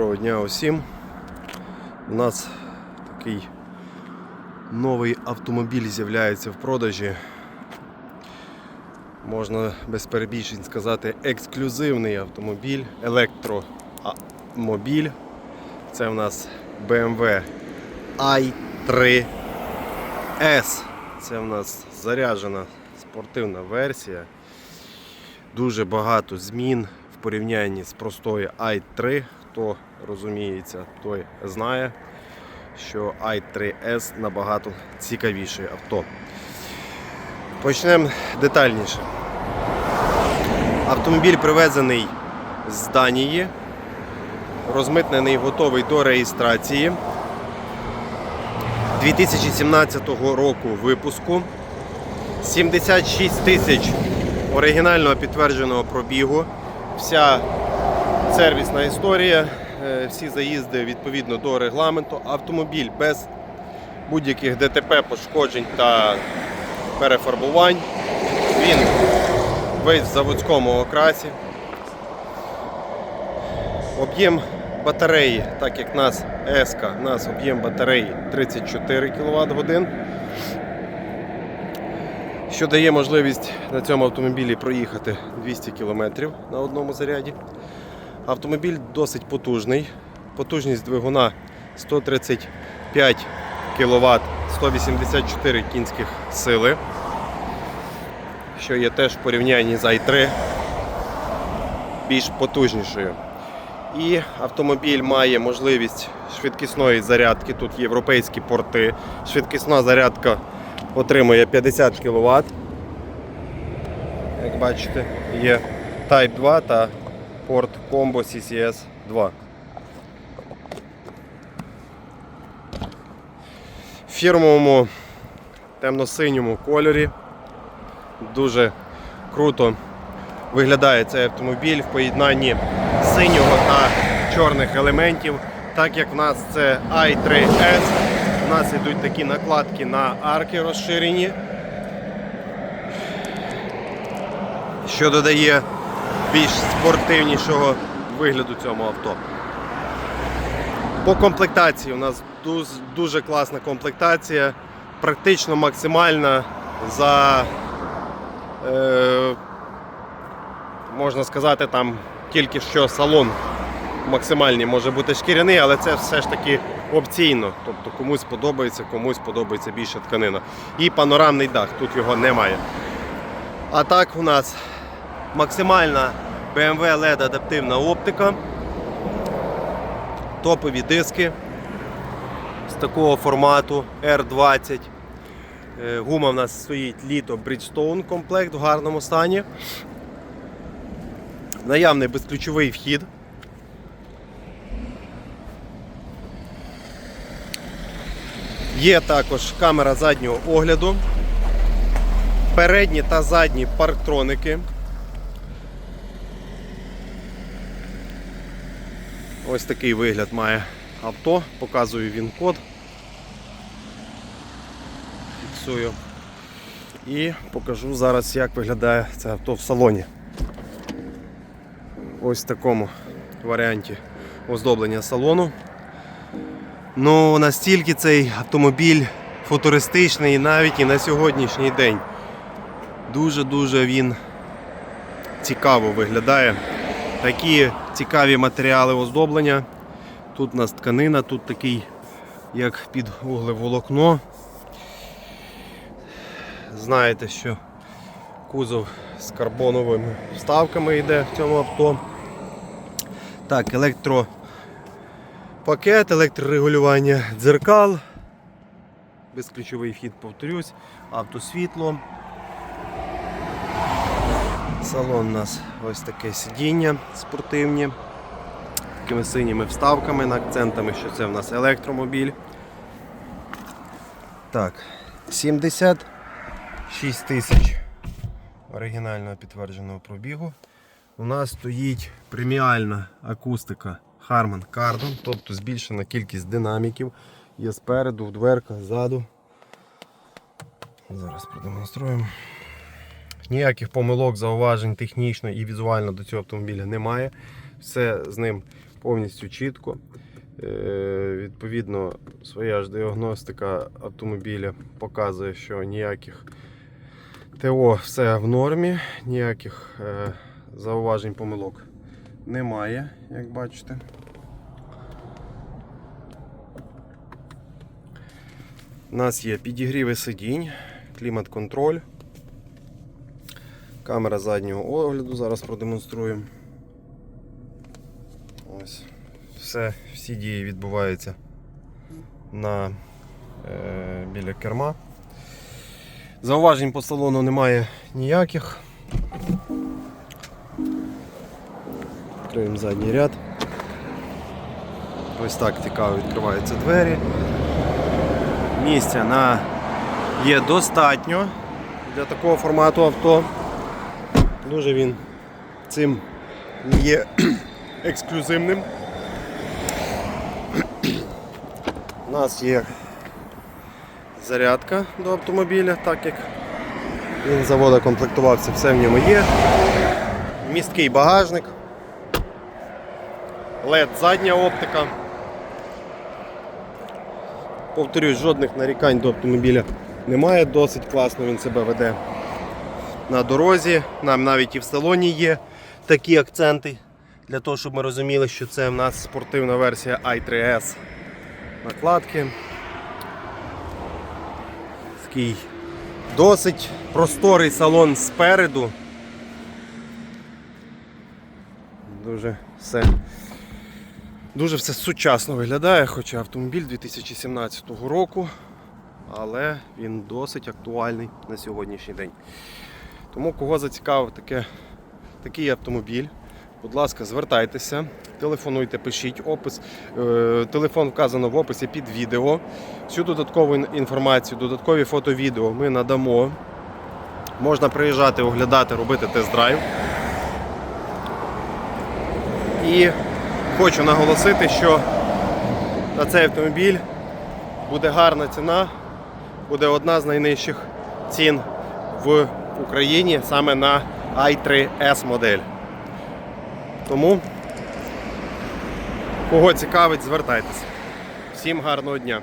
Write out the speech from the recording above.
Доброго дня усім. У нас такий новий автомобіль з'являється в продажі. Можна без перебільшень сказати ексклюзивний автомобіль, електромобіль. Це в нас BMW i3 S. Це в нас заряджена спортивна версія. Дуже багато змін порівнянні з простою i3. Хто розуміється, той знає, що i3S набагато цікавіше авто. Почнемо детальніше. Автомобіль привезений з Данії, розмитнений, готовий до реєстрації. 2017 року випуску. 76 тисяч оригінального підтвердженого пробігу. Вся сервісна історія, е, всі заїзди відповідно до регламенту. Автомобіль без будь-яких ДТП, пошкоджень та перефарбувань. Він весь в заводському окрасі. Об'єм батареї, так як в нас еска, у нас об'єм батареї 34 кВт годин що дає можливість на цьому автомобілі проїхати 200 км на одному заряді. Автомобіль досить потужний. Потужність двигуна 135 кВт, 184 кінських сили, що є теж в порівнянні з i3 більш потужнішою. І автомобіль має можливість швидкісної зарядки. Тут європейські порти. Швидкісна зарядка отримує 50 кВт. Як бачите, є Type 2 та порт Combo CCS 2. В фірмовому темно-синьому кольорі дуже круто виглядає цей автомобіль в поєднанні синього та чорних елементів. Так як в нас це i3S, у нас йдуть такі накладки на арки розширені, що додає більш спортивнішого вигляду цьому авто. По комплектації у нас дуже класна комплектація, практично максимальна за, е, можна сказати, там тільки що салон максимальний. Може бути шкіряний, але це все ж таки опційно. Тобто комусь подобається, комусь подобається більше тканина. І панорамний дах, тут його немає. А так у нас максимальна BMW LED адаптивна оптика, топові диски з такого формату R20. Е, Гума в нас стоїть літо Bridgestone комплект в гарному стані. Наявний безключовий вхід. Є також камера заднього огляду, передні та задні парктроники. Ось такий вигляд має авто, показую він код. Фіксую. І покажу зараз, як виглядає це авто в салоні. Ось в такому варіанті оздоблення салону. Ну, настільки цей автомобіль футуристичний навіть і на сьогоднішній день. Дуже-дуже він цікаво виглядає. Такі цікаві матеріали оздоблення. Тут у нас тканина, тут такий, як під углеволокно. Знаєте, що кузов з карбоновими вставками йде в цьому авто. Так, електро пакет, електрорегулювання дзеркал, безключовий вхід, повторюсь, автосвітло. Салон у нас ось таке сидіння спортивні, такими синіми вставками, на акцентами, що це в нас електромобіль. Так, 76 тисяч оригінального підтвердженого пробігу. У нас стоїть преміальна акустика Harman Kardon, тобто збільшена кількість динаміків. Є спереду, в дверках, ззаду. Зараз продемонструємо. Ніяких помилок, зауважень технічно і візуально до цього автомобіля немає. Все з ним повністю чітко. Е, Відповідно, своя ж діагностика автомобіля показує, що ніяких ТО все в нормі, ніяких е, зауважень помилок немає, як бачите. У нас є підігріви сидінь, клімат-контроль, камера заднього огляду, зараз продемонструємо. Ось. Все, всі дії відбуваються на, е, біля керма. Зауважень по салону немає ніяких. Відкриємо задній ряд. Ось так цікаво відкриваються двері. Місця на є достатньо для такого формату авто. Дуже він цим є ексклюзивним. У нас є зарядка до автомобіля, так як він з заводу комплектувався, все в ньому є. Місткий багажник, LED задня оптика. Повторюсь, жодних нарікань до автомобіля немає, досить класно він себе веде на дорозі. Нам навіть і в салоні є такі акценти, для того, щоб ми розуміли, що це в нас спортивна версія i3S накладки. Такий досить просторий салон спереду. Дуже все, дуже все сучасно виглядає, хоча автомобіль 2017 року, але він досить актуальний на сьогоднішній день. Тому кого зацікавив таке, такий автомобіль, будь ласка, звертайтеся, телефонуйте, пишіть опис. Е, Телефон вказано в описі під відео. Всю додаткову інформацію, додаткові фото-відео ми надамо. Можна приїжджати, оглядати, робити тест-драйв. І хочу наголосити, що на цей автомобіль буде гарна ціна, буде одна з найнижчих цін в Україні саме на i3S модель. Тому, кого цікавить, звертайтеся. Всім гарного дня!